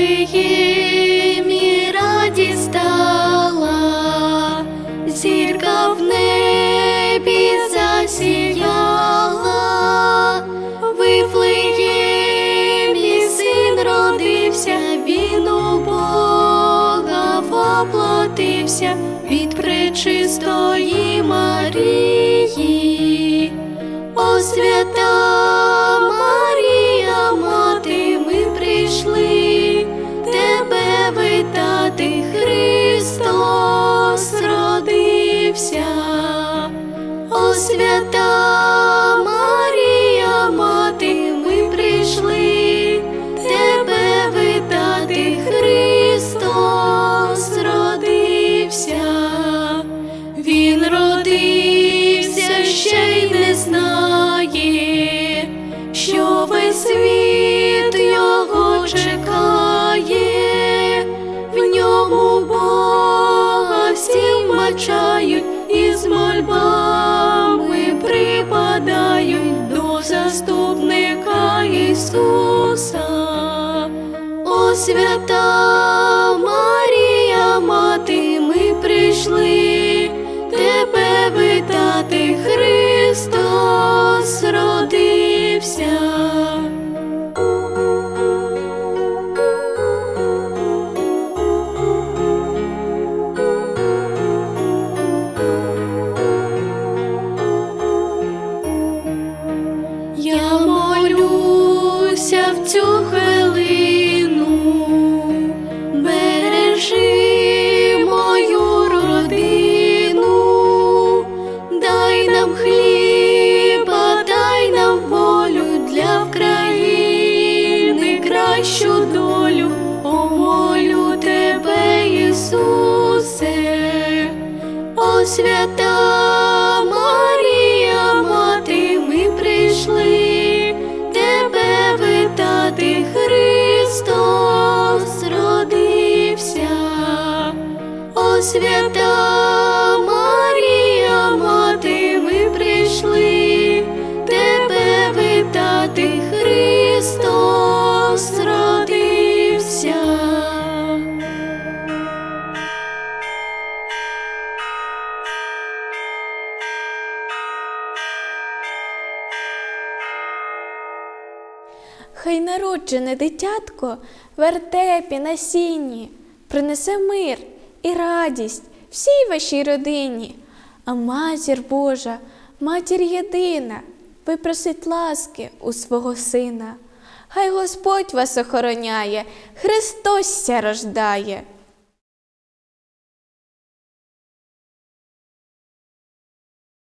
Вифлеємі і раді стала, зірка в небі засіяла, Вифлеємі син родився, він у Бога воплотився від пречистої Марії. Освят свята Марія, мати, ми прийшли тебе витати, Христос родився. Він родився, ще й не знає, що весь світ його чекає, в ньому Бога всі мачають Ісуса. О свята молюся в цю хвилину, бережи мою родину, дай нам хліба, дай нам волю для України, кращу долю, помолю тебе, Ісусе. О свята Хай народжене дитятко вертепі на сіні принесе мир і радість всій вашій родині. А матір Божа, матір єдина, випросить ласки у свого сина. Хай Господь вас охороняє, Христос ся рождає.